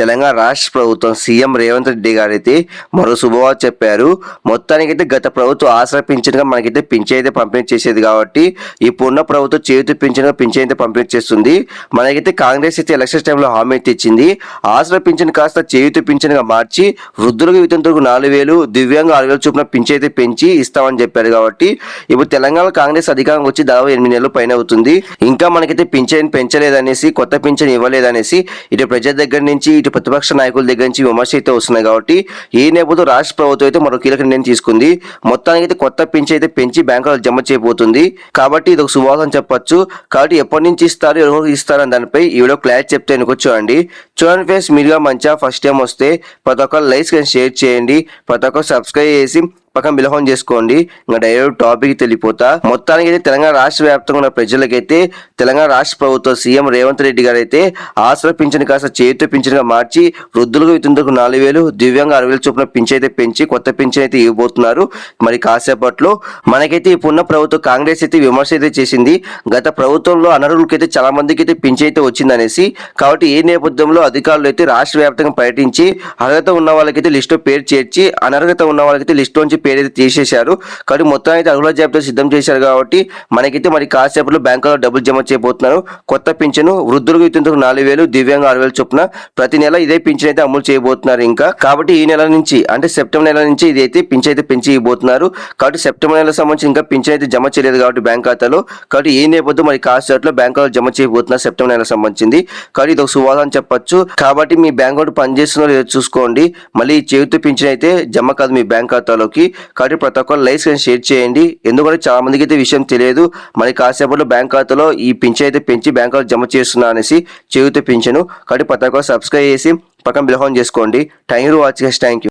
తెలంగాణ రాష్ట్ర ప్రభుత్వం సీఎం రేవంత్ రెడ్డి గారు అయితే మరో శుభవార్త చెప్పారు. మొత్తానికైతే గత ప్రభుత్వం ఆసరా మనకైతే పింఛన్ అయితే పంపిణీ చేసేది కాబట్టి ఇప్పుడున్న ప్రభుత్వం చేతి పింఛనుగా పింఛన్ అయితే పంపిణీ చేస్తుంది. మనకైతే కాంగ్రెస్ అయితే ఎలక్షన్ టైంలో హామీ అయితే ఇచ్చింది. ఆసరా పింఛన్ కాస్త చేయుత పింఛన్గా మార్చి వృద్ధులకు వితంతులకు నాలుగు వేలు దివ్యాంగ ఆరు వేలు చొప్పున పింఛన్ అయితే పెంచి ఇస్తామని చెప్పారు కాబట్టి ఇప్పుడు తెలంగాణ కాంగ్రెస్ అధికారం వచ్చి దాదాపు ఎనిమిది నెలలు పైన అవుతుంది. ఇంకా మనకైతే పింఛన్ పెంచలేదనేసి కొత్త పింఛన్ ఇవ్వలేదనేసి ఇటు ప్రజల దగ్గర నుంచి ఇటు ప్రతిపక్ష నాయకుల దగ్గర నుంచి విమర్శ అయితే వస్తున్నాయి కాబట్టి ఈ నేపథ్యంలో రాష్ట్ర ప్రభుత్వం అయితే మరో కీలక నిర్ణయం తీసుకుంది. మొత్తానికి అయితే కొత్త పెంచి అయితే పెంచి బ్యాంకులో జమ చేయబోతుంది. కాబట్టి ఇది ఒక సువాసన చెప్పొచ్చు. కాబట్టి ఎప్పటి నుంచి ఇస్తారు ఎవరికి ఇస్తారని దానిపై ఈ వీడియో క్లారిటీ చెప్తే వెనుక చూడండి. చూడండి ఫేస్ మీరుగా మంచిగా ఫస్ట్ టైం వస్తే ప్రతి ఒక్కరు లైక్స్ కానీ షేర్ చేయండి. ప్రతి ఒక్కరు సబ్స్క్రైబ్ చేసి పక్కన బిలహం చేసుకోండి. ఇంకా డైరెక్ట్ టాపిక్ తెలిపోతా మొత్తానికి అయితే తెలంగాణ రాష్ట్ర వ్యాప్తంగా ఉన్న ప్రజలకైతే తెలంగాణ రాష్ట్ర ప్రభుత్వం సీఎం రేవంత్ రెడ్డి గారు అయితే ఆసరా పింఛన్ కాస్త చేతితో పింఛన్గా మార్చి వృద్ధులకు ఇతరులకు నాలుగు వేలు దివ్యాంగ అరవై వేలు చొప్పున పింఛన్ అయితే పెంచి కొత్త పింఛన్ అయితే ఇవ్వబోతున్నారు. మరి కాసేపట్లో మనకైతే ఇప్పుడున్న ప్రభుత్వం కాంగ్రెస్ అయితే విమర్శ అయితే చేసింది. గత ప్రభుత్వంలో అనర్హులకైతే చాలా మందికి అయితే పింఛన్ అయితే వచ్చిందనేసి కాబట్టి ఏ నేపథ్యంలో అధికారులు అయితే రాష్ట్ర వ్యాప్తంగా పర్యటించి అర్హత ఉన్న వాళ్ళకైతే లిస్టులో పేరు చేర్చి అనర్హత ఉన్న వాళ్ళకైతే లిస్టు పేరు అయితే తీసేశారు. కానీ మొత్తం అయితే అర్హుల జాబితా సిద్ధం చేశారు కాబట్టి మనకైతే మరి కాసేపట్లో బ్యాంకులో డబ్బులు జమ చేయబోతున్నారు. కొత్త పింఛను వృద్ధులకు ఇతరులకు నాలుగు వేలు దివ్యాంగ ఆరు వేలు చొప్పున ప్రతి నెల ఇదే పింఛన్ అయితే అమలు చేయబోతున్నారు ఇంకా. కాబట్టి ఈ నెల నుంచి అంటే సెప్టెంబర్ నెల నుంచి ఇది అయితే పింఛన్ అయితే పెంచి ఇవ్వబోతున్నారు కాబట్టి సెప్టెంబర్ నెల సంబంధించి ఇంకా పింఛన్ అయితే జమ చేయలేదు కాబట్టి బ్యాంక్ ఖాతాలో. కాబట్టి ఏ నేపథ్యం మరి కాసేపులో బ్యాంకులో జమ చేయబోతున్నారు సెప్టెంబర్ నెల సంబంధించింది. కాబట్టి ఇది ఒక శుభాసం చెప్పొచ్చు. కాబట్టి మీ బ్యాంక్ అకౌంట్ పనిచేస్తుందో లేదో చూసుకోండి. మళ్ళీ చేతితో పింఛన్ అయితే జమ కాదు మీ బ్యాంక్ ఖాతాలోకి. కాబట్టి ప్రతి ఒక్కరు లైక్స్ కానీ షేర్ చేయండి. ఎందుకంటే చాలా మందికి అయితే విషయం తెలియదు. మరి కాసేపట్లో బ్యాంక్ ఖాతాలో ఈ పింఛన్ అయితే పెంచి బ్యాంక్ జమ చేస్తున్నా అనేసి చేతితో పింఛను. కాబట్టి ప్రతి ఒక్కరు సబ్స్క్రైబ్ చేసి పక్కన బిలహోన్ చేసుకోండి. Thank you watching thank you